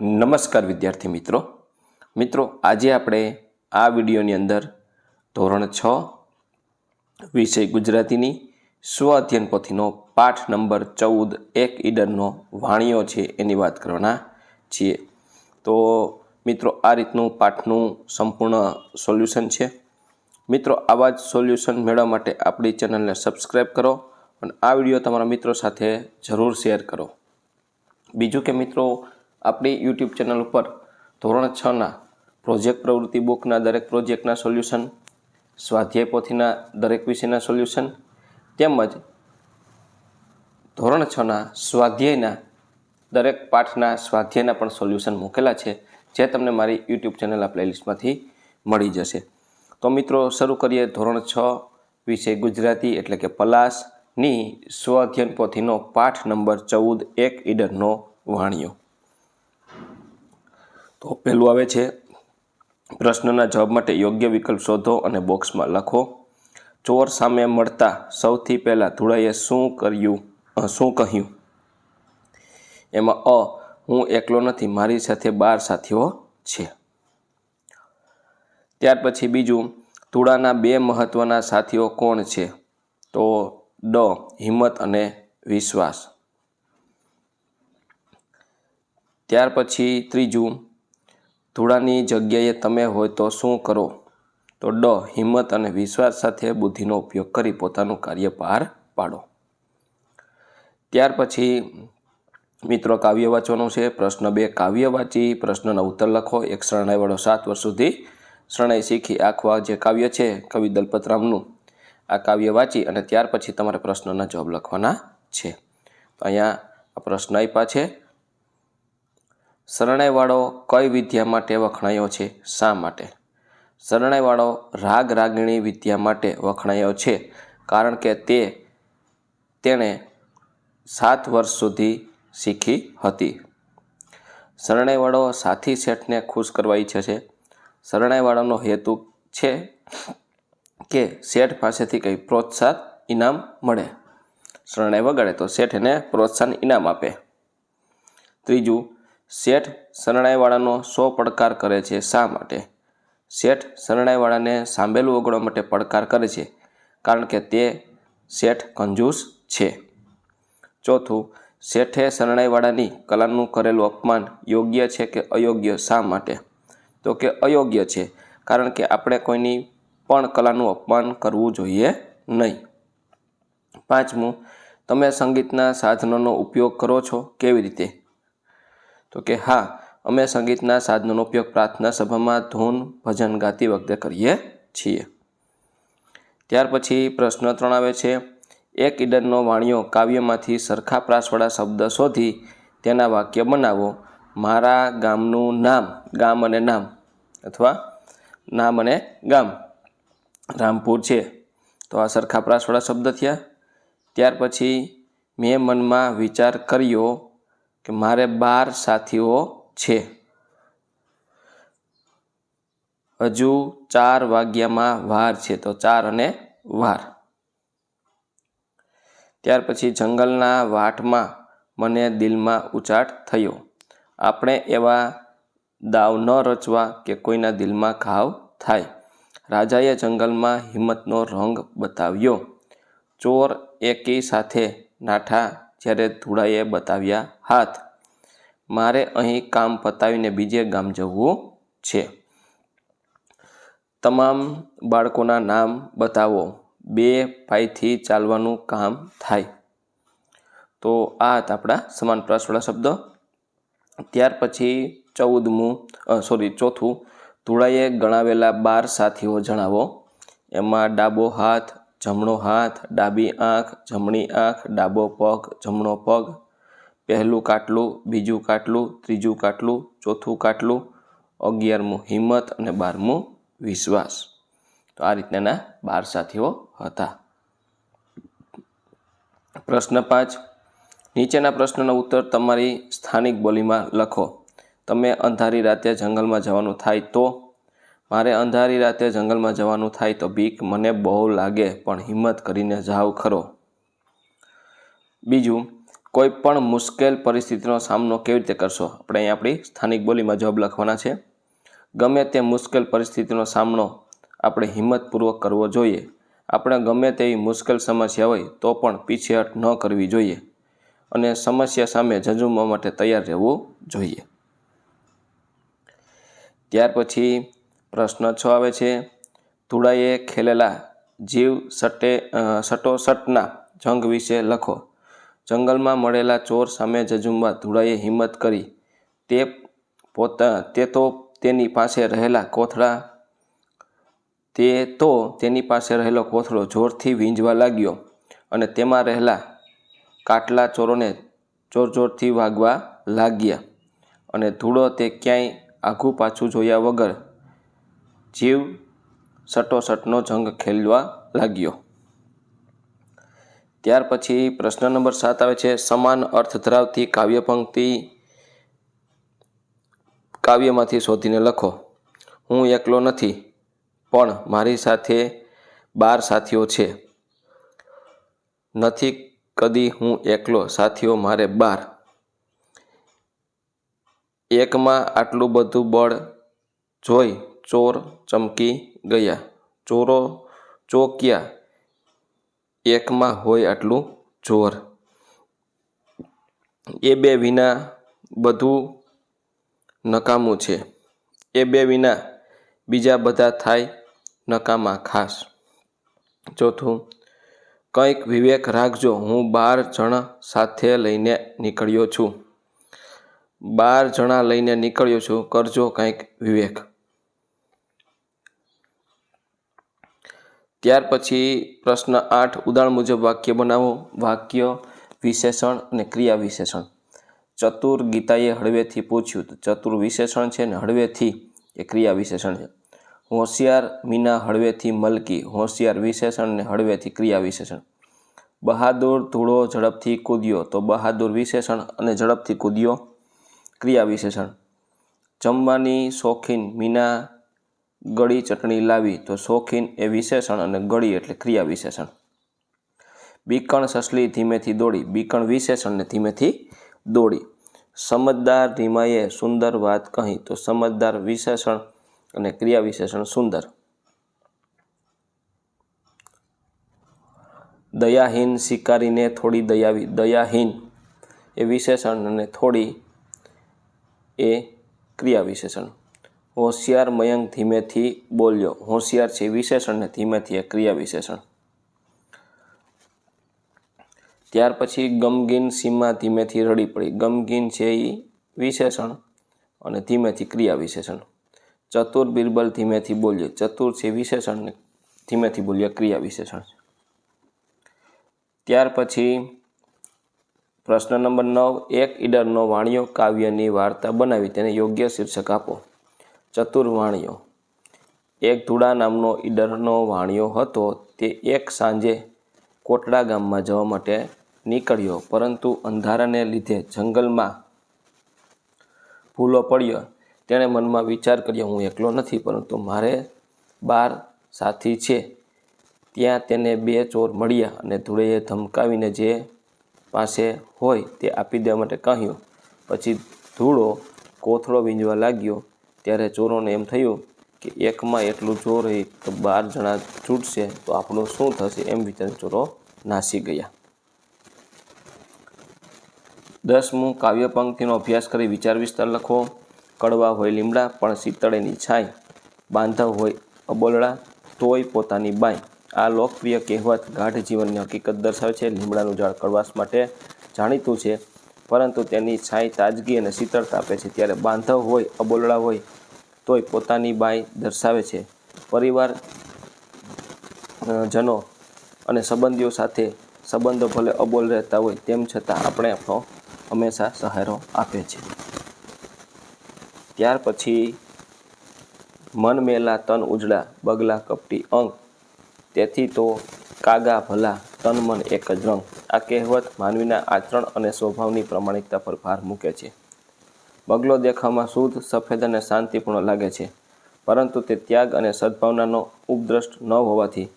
નમસ્કાર વિદ્યાર્થી મિત્રો. મિત્રો, આજે આપણે આ વિડીયોની અંદર ધોરણ છ વિષય ગુજરાતીની સ્વ અધ્યયન પોથીનો પાઠ નંબર ચૌદ એક ઈડરનો વાણીઓ છે એની વાત કરવાના છીએ. તો મિત્રો, આ રીતનું પાઠનું સંપૂર્ણ સોલ્યુશન છે. મિત્રો, આવા જ સોલ્યુશન મેળવવા માટે આપણી ચેનલને સબસ્ક્રાઈબ કરો અને આ વીડિયો તમારા મિત્રો સાથે જરૂર શેર કરો. બીજું કે મિત્રો આપણી યુટ્યુબ ચેનલ ઉપર ધોરણ છના પ્રોજેક્ટ પ્રવૃત્તિ બુકના દરેક પ્રોજેક્ટના સોલ્યુશન સ્વાધ્યાય પોથીના દરેક વિષયના સોલ્યુશન તેમજ ધોરણ છના સ્વાધ્યાયના દરેક પાઠના સ્વાધ્યાયના પણ સોલ્યુશન મૂકેલા છે, જે તમને મારી યુટ્યુબ ચેનલ પ્લેલિસ્ટમાંથી મળી જશે. તો મિત્રો, શરૂ કરીએ ધોરણ છ વિષય ગુજરાતી એટલે કે પલાસની સ્વ અધ્યયન પોથીનો પાઠ નંબર ચૌદ, એક ઈડરનો વાણિયો. તો પહેલું આવે છે, પ્રશ્નના જવાબ માટે યોગ્ય વિકલ્પ શોધો અને બોક્સમાં લખો. ચોર સામે મળતા સૌથી પહેલાં ધુળાઈએ શું કર્યું? શું કહ્યું? એમાં અ, હું એકલો નથી, મારી સાથે બાર સાથીઓ છે. ત્યાર પછી બીજું, ધૂળાના બે મહત્ત્વના સાથીઓ કોણ છે? તો ડ, હિંમત અને વિશ્વાસ. ત્યાર પછી ત્રીજું ધૂળાની જગ્યાએ તમે હોય તો શું કરો? તો ડ, હિંમત અને વિશ્વાસ સાથે બુદ્ધિનો ઉપયોગ કરી પોતાનું કાર્ય પાર પાડો. ત્યાર પછી, મિત્રો, કાવ્ય વાંચવાનું છે. પ્રશ્ન બે, કાવ્ય વાંચી પ્રશ્નના ઉત્તર લખો. એક શરણાઈવાળો સાત વર્ષ સુધી શરણાઈ શીખી આખવા જે કાવ્ય છે, કવિ દલપતરામનું, આ કાવ્ય વાંચી અને ત્યાર પછી તમારે પ્રશ્નના જવાબ લખવાના છે. તો અહીંયા આ પ્રશ્ન આપ્યા છે. શરણાઈવાળો કઈ વિદ્યા માટે વખણાયો છે? શા માટે? શરણાઈવાળો રાગ રાગિણી વિદ્યા માટે વખણાયો છે, કારણ કે તે તેણે સાત વર્ષ સુધી શીખી હતી. શરણાઈવાળો સાથી શેઠને ખુશ કરવા ઈચ્છે છે. શરણાઈવાળાનો હેતુ છે કે શેઠ પાસેથી કંઈ પ્રોત્સાહન ઇનામ મળે. શરણાઈ વગાડે તો શેઠ એને પ્રોત્સાહન ઇનામ આપે. ત્રીજું શેઠ શરણાઈવાળાનો સો પડકાર કરે છે શા માટે? શેઠ શરણાઈવાળાને સાંભેલું ઓગળવા માટે પડકાર કરે છે કારણ કે તે શેઠ કંજૂસ છે. ચોથું, શેઠે શરણાઈવાળાની કલાનું કરેલું અપમાન યોગ્ય છે કે અયોગ્ય શા માટે? તો કે અયોગ્ય છે, કારણ કે આપણે કોઈની પણ કલાનું અપમાન કરવું જોઈએ નહીં. પાંચમું, તમે સંગીતના સાધનોનો ઉપયોગ કરો છો કેવી રીતે? તો કે હા, અમે સંગીતના સાધનોનો ઉપયોગ પ્રાર્થના સભામાં ધૂન, ભજન ગાતી વખતે કરીએ છીએ. ત્યાર પછી પ્રશ્ન ત્રણ આવે છે. એક ઈડરનો વાણિયો કાવ્યમાંથી સરખા પ્રાસવાળા શબ્દ શોધી તેના વાક્ય બનાવો. મારા ગામનું નામ, ગામ અને નામ અથવા નામ અને ગામ. રામપુર છે. તો આ સરખા પ્રાસવાળા શબ્દ થયા. ત્યાર પછી મેં મનમાં વિચાર કર્યો કે મારે બાર સાથીઓ છે. હજુ ચાર વાગ્યામાં વાર છે, તો ચાર અને વાર. ત્યાર પછી જંગલના વાટમાં મને દિલમાં ઉચાટ થયો. આપણે એવા દાવ ન રચવા કે કોઈના દિલમાં ઘાવ થાય. રાજાએ જંગલમાં હિંમતનો રંગ બતાવ્યો. ચોર એકી સાથે નાઠા જ્યારે ધૂળાએ બતાવ્યા હાથ, મારે અહીં કામ પતાવીને બીજે ગામ જવું છે. તમામ બાળકોના નામ બતાવો. બે પાયથી ચાલવાનું કામ થાય. તો આ હતા આપણા સમાન પ્રાસવાળા શબ્દો. ત્યાર પછી ચૌદમું સોરી ચોથું ધૂળાએ ગણાવેલા બાર સાથીઓ જણાવો. એમાં ડાબો હાથ જમણો હાથ, ડાબી આંખ, જમણી આંખ, ડાબો પગ, જમણો પગ. પહેલું કાટલું, બીજું કાટલું, ત્રીજું કાટલું, ચોથું કાટલું, અગિયારમું હિંમત અને બારમું વિશ્વાસ. તો આ રીતના બાર સાથીઓ હતા. પ્રશ્ન પાંચ. નીચેના પ્રશ્નનો ઉત્તર તમારી સ્થાનિક બોલીમાં લખો. તમે અંધારી રાતે જંગલમાં જવાનું થાય તો? મારે અંધારી રાતે જંગલમાં જવાનું થાય તો બીક મને બહુ લાગે, પણ હિંમત કરીને જાવ ખરો. બીજું, કોઈ પણ મુશ્કેલ પરિસ્થિતિનો સામનો કેવી રીતે કરશો? આપણે અહીં આપણી સ્થાનિક બોલીમાં જવાબ લખવાના છે. ગમે તે મુશ્કેલ પરિસ્થિતિનો સામનો આપણે હિંમતપૂર્વક કરવો જોઈએ. આપણે ગમે તેવી મુશ્કેલ સમસ્યા હોય તો પણ પીછેહટ ન કરવી જોઈએ અને સમસ્યા સામે ઝઝુમવા માટે તૈયાર રહેવું જોઈએ. ત્યાર પછી પ્રશ્ન છ આવે છે. ધુડાએ ખેલેલા જીવ સટે સટોસટના જંગ વિશે લખો. જંગલમાં મળેલા ચોર સામે ઝઝુમવા ધુળાએ હિંમત કરી. તે પોતા, તે તો તેની પાસે રહેલા કોથળા, તે તો તેની પાસે રહેલો કોથળો જોરથી વીંજવા લાગ્યો અને તેમાં રહેલા કાટલા ચોરોને જોર જોરથી વાગવા લાગ્યા. અને ધૂળો તે ક્યાંય આઘું પાછું જોયા વગર જીવ સટોસટનો જંગ ખેલવા લાગ્યો. ત્યાર પછી પ્રશ્ન નંબર સાત આવે છે, સમાન અર્થ ધરાવતી કાવ્ય પંક્તિ કાવ્યમાંથી શોધીને લખો. હું એકલો નથી, પણ મારી સાથે બાર સાથીઓ છે. નથી કદી હું એકલો, સાથીઓ મારે બાર. એકમાં આટલું બધું બળ જોઈ ચોર ચમકી ગયા. ચોરો ચોક્યા. એકમાં હોય આટલું જોર. એ બે વિના બધું નકામું છે. એ બે વિના બીજા બધા થાય નકામા ખાસ. ચોથું, કંઈક વિવેક રાખજો. હું બાર જણા સાથે લઈને નીકળ્યો છું. બાર જણા લઈને નીકળ્યો છું. કરજો કંઈક વિવેક. ત્યાર પછી પ્રશ્ન આઠ, ઉદાહરણ મુજબ વાક્ય બનાવો. વાક્ય વિશેષણ અને ક્રિયા વિશેષણ. ચતુર ગીતાએ હળવેથી પૂછ્યું, તો ચતુર વિશેષણ છે ને હળવેથી? એ ક્રિયા વિશેષણ છે. હોશિયાર મીના હળવેથી મલકી, હોશિયાર વિશેષણ ને હળવેથી ક્રિયા વિશેષણ. બહાદુર ધૂળો ઝડપથી કૂદ્યો, તો બહાદુર વિશેષણ અને ઝડપથી કૂદ્યો ક્રિયા વિશેષણ. જમવાની શોખીન મીના ગળી ચટણી લાવી તો શોખીન એ વિશેષણ અને ગળી એટલે ક્રિયા વિશેષણ. બીકણ સસલી ધીમેથી દોડી, બીકણ વિશેષણને ધીમેથી દોડી. સમજદાર ધીમાએ સુંદર વાત કહી તો સમજદાર વિશેષણ અને ક્રિયા વિશેષણ સુંદર. દયાહીન શિકારીને થોડી દયાવી, દયાહીન એ વિશેષણ અને થોડી એ ક્રિયા વિશેષણ. હોશિયાર મયંક ધીમેથી બોલ્યો. હોશિયાર છે વિશેષણ ને ધીમેથી એ ક્રિયા વિશેષણ. ત્યાર પછી ગમગીન સીમા ધીમેથી રડી પડી. ગમગીન છે એ વિશેષણ અને ધીમેથી ક્રિયા વિશેષણ. ચતુર બિરબલ ધીમેથી બોલ્યો. ચતુર છે વિશેષણ ધીમેથી બોલ્યો. ક્રિયા વિશેષણ. ત્યાર પછી પ્રશ્ન નંબર નવ. એક ઈડરનો વાણિયો કાવ્યની વાર્તા બનાવી તેને યોગ્ય શીર્ષક આપો. ચતુર વાણિયો એક ધૂળા નામનો ઈડરનો વાણિયો હતો, તે એક સાંજે કોટડા ગામમાં જવા માટે નીકળ્યો, પરંતુ અંધારાને લીધે જંગલમાં ભૂલો પડ્યો. તેણે મનમાં વિચાર કર્યો, હું એકલો નથી, પરંતુ મારે બાર સાથી છે. ત્યાં તેને બે ચોર મળ્યા અને ધૂળેએ ધમકાવીને જે પાસે હોય તે આપી દેવા માટે કહ્યું. પછી ધૂળો કોથળો વીંજવા લાગ્યો. ત્યારે ચોરોને એમ થયું કે એકમાં એટલું જોર હોય તો બાર જણા છૂટશે, તો આપણું શું થશે એમ વિચારી ચોરો નાસી ગયા. દસમું, કાવ્ય પંક્તિનો અભ્યાસ કરી વિચાર વિસ્તાર લખો કડવા હોય લીમડા, પણ શીતળેની છાંય. બાંધવ હોય અબોલડા, તોય પોતાની બાય. આ લોકપ્રિય કહેવત ગાઢ જીવનની હકીકત દર્શાવે છે. લીમડાનું ઝાડ કડવાશ માટે જાણીતું છે. પરંતુ તેની છાંય તાજગી અને શીતળતા આપે છે. ત્યારે બાંધવ હોય, અબોલડા હોય, તોય પોતાની બાઈ દર્શાવે છે. પરિવાર જનો અને સંબંધીઓ સાથે સંબંધો ભલે અબોલ રહેતા હોય, તેમ છતાં આપણે આપણો હંમેશા સહારો આપે છે. ત્યાર પછી મન મેલા તન ઉજળા બગલા કપટી અંક તેથી તો કાગા ભલા તન મન એક જ રંગ. આ કહેવત માનવીના આચરણ અને સ્વભાવની પ્રમાણિકતા પર ભાર મૂકે છે. બગલો દેખાવમાં શુદ્ધ, સફેદ અને શાંતિપૂર્ણ લાગે છે, પરંતુ તે ત્યાગ અને સદ્ભાવનાનો ઉપદ્રષ્ટ ન હોવાથી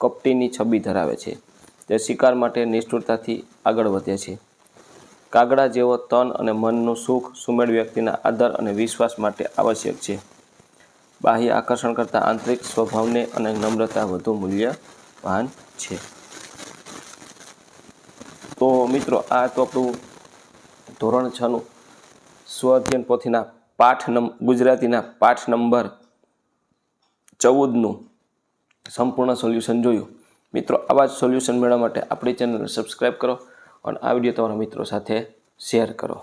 કપટીની છબી ધરાવે છે. તે શિકાર માટે નિષ્ઠુરતાથી આગળ વધે છે. કાગડા જેવો તન અને મનનું સુખ સુમેળ વ્યક્તિના આદર અને વિશ્વાસ માટે આવશ્યક છે. બાહ્ય આકર્ષણ કરતાં આંતરિક સ્વભાવને અને નમ્રતા વધુ મૂલ્યવાન છે. તો મિત્રો, આ તો આપણું ધોરણ છનું સ્વ અધ્યયન પોથીના પાઠ નં ગુજરાતીના પાઠ નંબર ચૌદનું સંપૂર્ણ સોલ્યુશન જોયું. મિત્રો, આવા જ સોલ્યુશન મેળવવા માટે આપણી ચેનલને સબસ્ક્રાઈબ કરો અને આ વીડિયો તમારા મિત્રો સાથે શેર કરો.